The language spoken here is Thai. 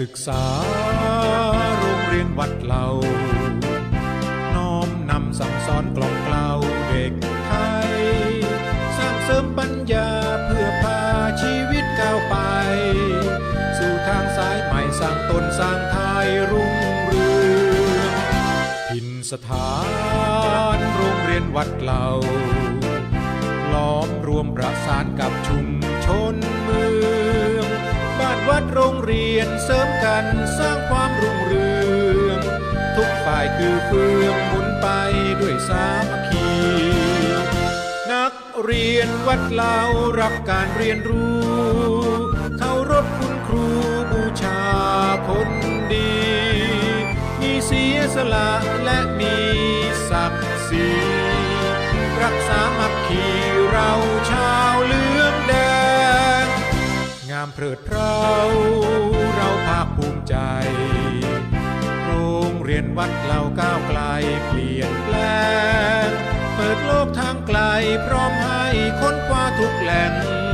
ศึกษาโรงเรียนวัดเหล่า น้อมนำสั่งสอนกล่อมเกลาเด็กไทย สร้างเสริมปัญญาเพื่อพาชีวิตก้าวไป สู่ทางสายใหม่สร้างตนสร้างไทยรุ่งเรืองทินสถานโรงเรียนวัดเหล่า ล้อมรวมประสานกับชุมชน วัดโรงเรียนเสริมกันสร้างความรุ่งเรือง ทุกฝ่ายคือเฟืองหมุนไปด้วยสามัคคี นักเรียนวัดเรารักการเรียนรู้เคารพคุณครูบูชาคนดี มีเสียสละและมีศักดิ์ศรีรักษามัคคีเราช เพลิดเพราเราภาคภูมิใจ โรงเรียนวัดเราก้าวไกลเปลี่ยนแปลง เปิดโลกทางไกลพร้อมให้ค้นคว้าทุกแหล่งวันนี้เหลืองแดง